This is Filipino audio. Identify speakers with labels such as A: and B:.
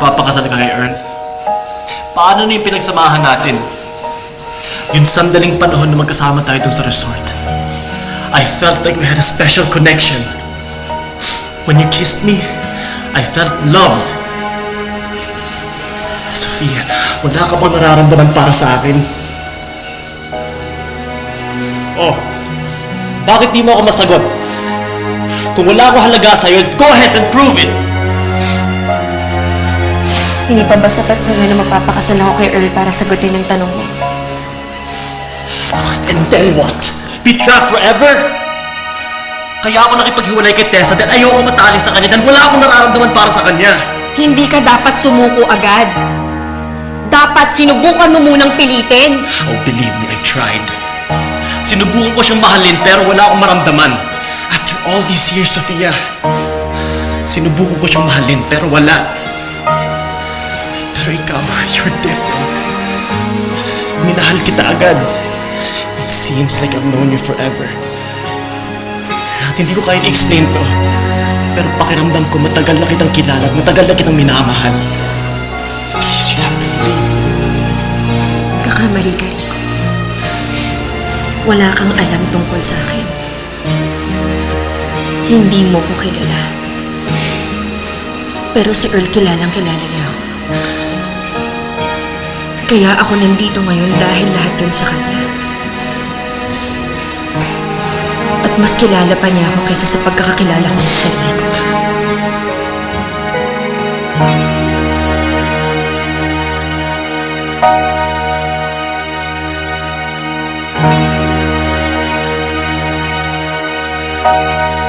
A: magpapakasal ka kay Earl? Paano na yung pinagsamahan natin? Yung sandaling panahon na magkasama tayo dun sa resort. I felt like we had a special connection. When you kissed me, I felt love. Sofia, wala ka bang nararamdaman para sa akin? Oh, bakit di mo ako masagot? Kung wala ako halaga sa'yo, go ahead and prove it!
B: Hindi pa ba sapat sa'yo na magpapakasal ako kay Earl para sagutin ang tanong mo?
A: And then what? Be trapped forever? Kaya ako nakipaghiwalay kay Tessa dahil ayoko matali sa kanya dahil wala akong nararamdaman para sa kanya.
B: Hindi ka dapat sumuko agad. Dapat sinubukan mo munang pilitin.
A: Oh, believe me, I tried. Sinubukan ko siyang mahalin pero wala akong maramdaman. After all these years, Sofia, sinubukan ko siyang mahalin pero wala. Pero ikaw, you're different. Minahal kita agad. It seems like I've known you forever. At hindi ko kaya i-explain to. Pero pakiramdam ko matagal na kitang kilala at matagal na kitang minamahal. Please, you have to believe.
B: Kakamali ka, Rico. Wala kang alam tungkol sa akin. Hindi mo ko kilala. Pero si Earl kilalang kilala niya ako kaya ako nandito ngayon dahil lahat yun sa kanya. At mas kilala pa niya ako kaysa sa pagkakakilala ko sa sarili ko. Thank you.